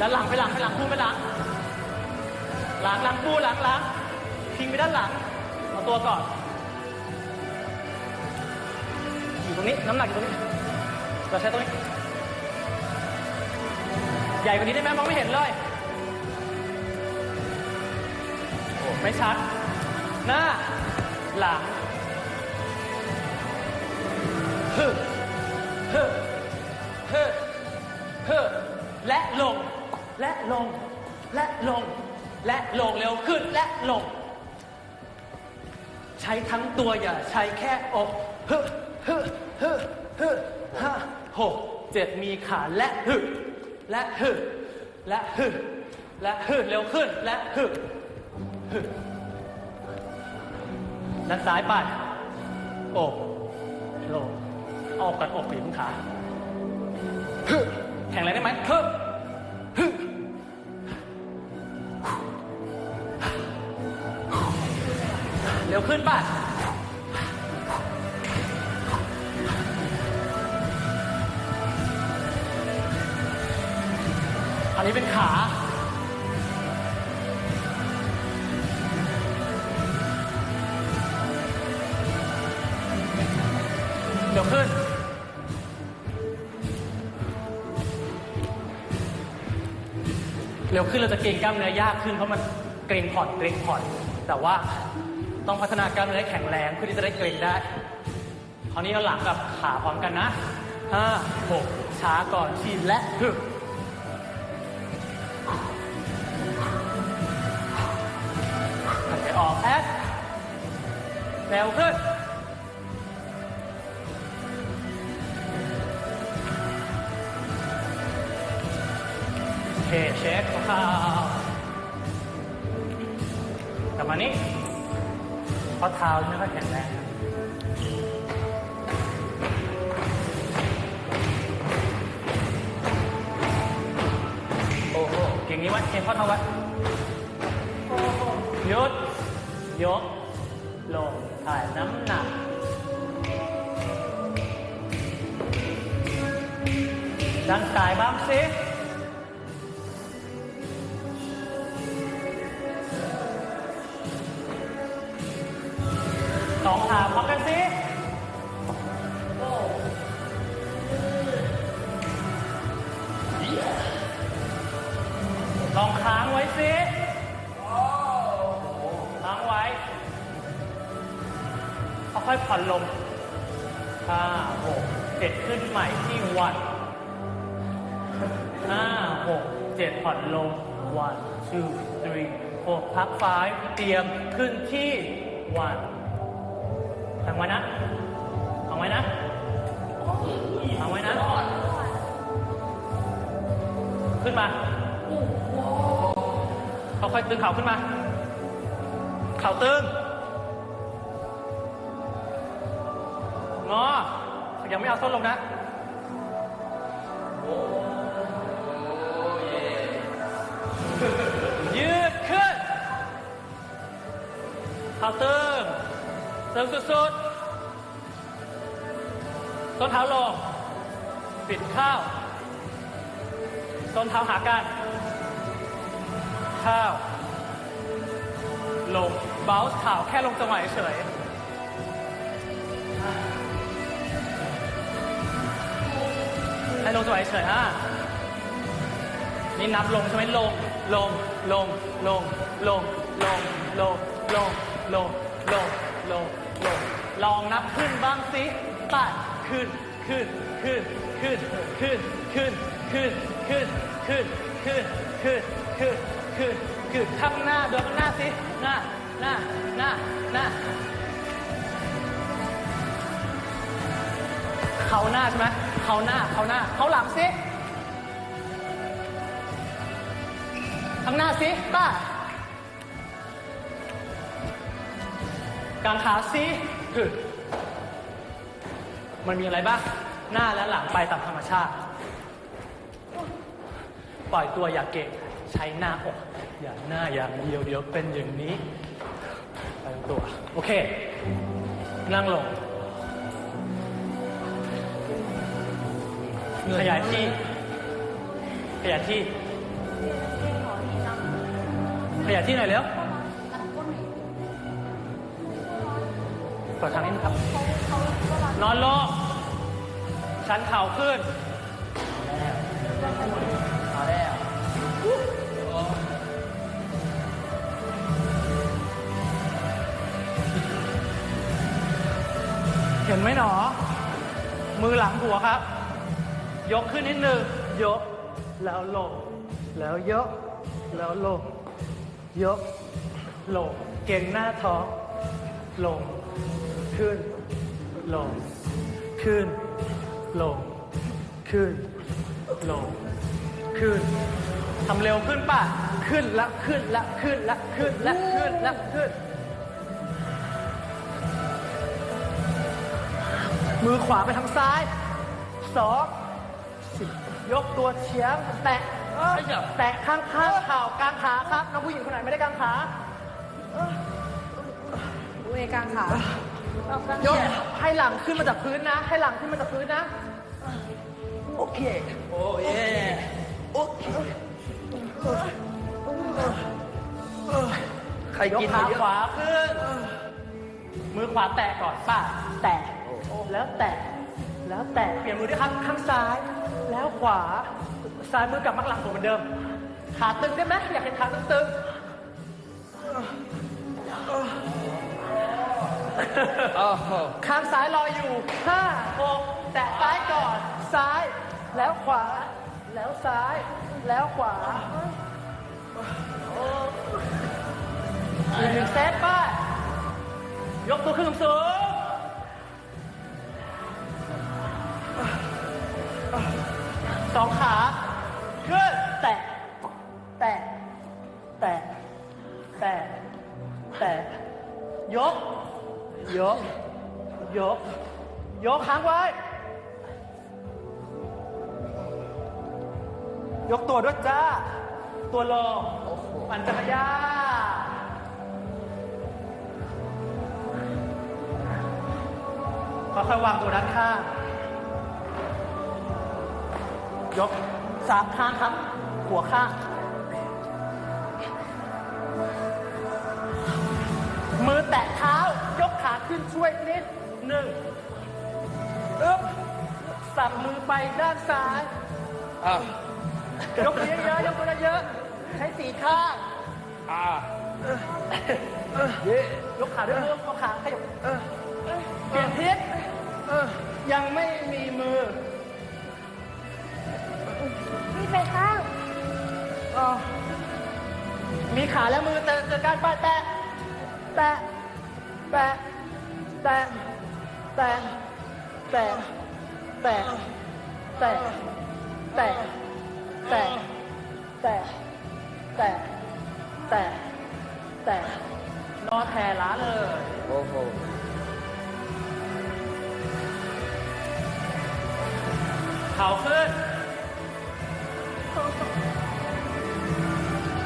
ด้านหลังไปหลังไปหลังพุ่งไปหลัง หลังหลังปูหลังหลังพิงไปด้านหลังเอาตัวก่อน อยู่ตรงนี้น้ำหนักอยู่ตรงนี้ เราใช้ตรงนี้ ใหญ่กว่านี้ได้ไหมมองไม่เห็นเลยโอ้ไม่ชัด หน้า หลังฮึฮึฮึฮึและลง และลง และลง และลงเร็วขึ้นและลง ใช้ทั้งตัวอย่าใช้แค่อกฮึฮึฮึฮึห้าหกเจ็ดมีขาและฮึและฮึและฮึและฮึเร็วขึ้นและฮึฮึด้านซ้ายไปอกลงออกกันอกปีกขาฮึแข็งแรงได้ไหมฮึฮึ ขึ้นป่ะอันนี้เป็นขา เดี๋ยวขึ้น เร็วขึ้นเราจะเกรงกล้ามเนื้อยากขึ้นเพราะมันเกรงผ่อนเกรงผ่อน แต่ว่า ต้องพัฒนากล้ามเนื้อให้แข็งแรงเพื่อที่จะได้เกรงได้ คราวนี้เอาหลังกับขาพร้อมกันนะห้าหกช้าก่อนทีและฮึหายใจออกแอดเร็วขึ้นโอเคเช็คข้าวกลับมานี้ เพราะเท้าไม่ค่อยแข็งแรงโอ้โหเก่งนี้วัดเก่งข้อเท้าวัดหยุดยกลงถ่ายน้ำหนักด้านซ้ายบ้างสิ อยๆผ่อนลงห้าหกเจ็ดขึ้นใหม่ที่วันห้าหกเจ็ดผ่อนลง one two three four พัก five เตรียมขึ้นที่ one ทำไว้นะทำไว้นะทำไว้นะ ขึ้นมาค่อยๆตึงเข่าขึ้นมา เข่าตึง ยังไม่เอาส้นลงนะ ยืดขึ้นเข่าตึงตึงสุดๆต้นเท้าลง ปิดข้าวต้นเท้าหากัน ข้าว ลงเบาส์เข่าแค่ลงจังหวะเฉย ให้ลงจังหวะเฉยๆอะนี่นับลงใช่ไหมลง ลง ลง ลง ลง ลง ลง ลง ลง ลง ลง ลง ลองนับขึ้นบ้างสิปัดขึ้น ขึ้น ขึ้น ขึ้น ขึ้น ขึ้น ขึ้น ขึ้น ขึ้น ขึ้น ขึ้น ขึ้น ขึ้น ขึ้น ข้างหน้าเดินข้างหน้าสิหน้า หน้า หน้า หน้า เขาหน้าใช่ไหม เขาหน้าเขาหน้าเขาหลังสิข้างหน้าสิป้ากางขาสิมันมีอะไรบ้าง หน้าและหลังไปตามธรรมชาติ ปล่อยตัวอย่าเก่ง ใช้หน้าอก อย่าหน้าอย่างเดียวเดี๋ยวเป็นอย่างนี้ ไปตัว โอเค นั่งลง ขยายที่ ขยายที่ ขยับที่หน่อยเร็วเปิดทางนี้นะครับ นอนลงชันเข่าขึ้นเอาแล้วเห็นไหมหนอ มือหลังหัวครับ ยกขึ้นนิดหนึ่งยก แล้วลง แล้วยก แล้วลง ยก ลง เก่งหน้าท้อง ลง ขึ้น ลง ขึ้น ลง ขึ้น ลง ขึ้น ทำเร็วขึ้นป่ะ ขึ้นละขึ้นละขึ้นละขึ้นละขึ้นละขึ้น มือขวาไปทางซ้ายสอง ยกตัวเฉียงแตะเอ้ยแตะข้างข้างๆเข่ากลางขาครับน้องผู้หญิงคนไหนไม่ได้กลางขาเวกลางขายกให้หลังขึ้นมาจากพื้นนะ ให้หลังขึ้นมาจากพื้นนะ โอเค โอ้เย่โอเคใครยกกินขามาเยอะขวาขึ้น มือขวาแตะก่อนป่ะแตะแล้วแตะแล้วแตะเปลี่ยนมือด้วยข้างข้างซ้าย แล้วขวา ซ้ายมือกลับมาหลังผมเหมือนเดิม ขาตึงได้ไหมอยากเห็นขาตึงๆโอ้โหข้างซ้ายรออยู่ห้าหกแตะซ้ายก่อน ซ้าย แล้วขวา แล้วซ้าย แล้วขวาอีกหนึ่งเซตไป้ายกตัวขึ้นสูง ยกตัวด้วยจ้า ตัวลงปั่นจักรยานค่อยๆวางตัวด้านข้าง ยกสามข้างครับ หัวข้าง มือแตะเท้า ยกขาขึ้นช่วยนิดหนึ่งอึ๊บสับมือไปด้านซ้าย อะ ยกมือเยอะๆยกมือเยอะๆใช้สีข้างอะเย่ยกขาด้วยมือเอาขาขยับเปลี่ยนทิศยังไม่มีมือนี่ไปข้างมีขาและมือแต่เกิดการไปแตะแตะแตะแตะแตะแตะแตะแตะแตะ แตะแตะแตะแตะแตะนอนแผ่ล้าเลยโอ้โหเข่าขึ้น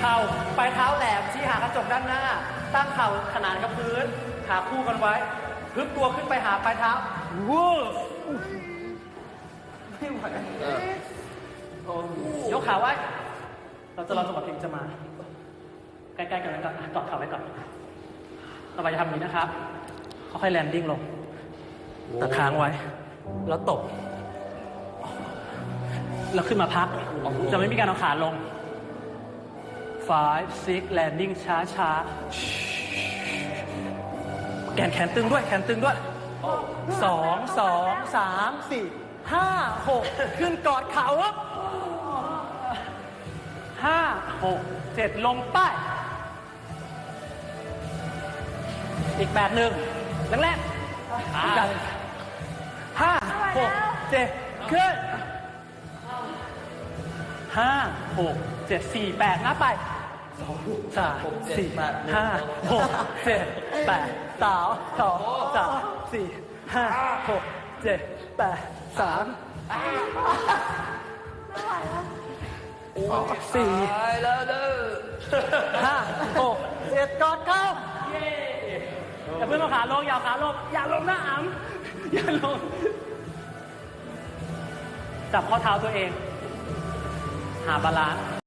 เข่าปลายเท้าแหลมชี้หากระจกด้านหน้า ตั้งเข่าขนานกับพื้น ขาคู่กันไว้พึบตัวขึ้นไปหาปลายเท้าวู้ไม่ไหว ยกขาไว้ เราจะรอจังหวะเพลงจะมา ใกล้ๆกันไว้ก่อนอะกอดเข่าไว้ก่อนต่อไปจะทำอย่างนี้นะครับ ค่อยๆแลนดิ้งลง ตะค้างไว้ แล้วตบแล้วขึ้นมาพัก จะไม่มีการเอาขาลง five six landing ช้าช้าแกนแขนตึงด้วย แขนตึงด้วยสองสองสามสี่ห้าหกขึ้นกอดเขา ห้าหกเจ็ดลงป้ายอีกแบบหนึ่งแรกๆอีกแบบหนึ่งห้าหกเจ็ดขึ้นห้าหกเจ็ดสี่แปดนับไปสองสามสี่ห้าหกเจ็ดแปดสาวสองสามสี่ห้าหกเจ็ดแปดสาม สี่ห้าหกเจ็ดกอดเข้าอย่าเพิ่งเอาขาลงอย่าเอาขาลงอย่าลงหน้าอ๋ำอย่าลง จับข้อเท้าตัวเอง หาบาลานซ์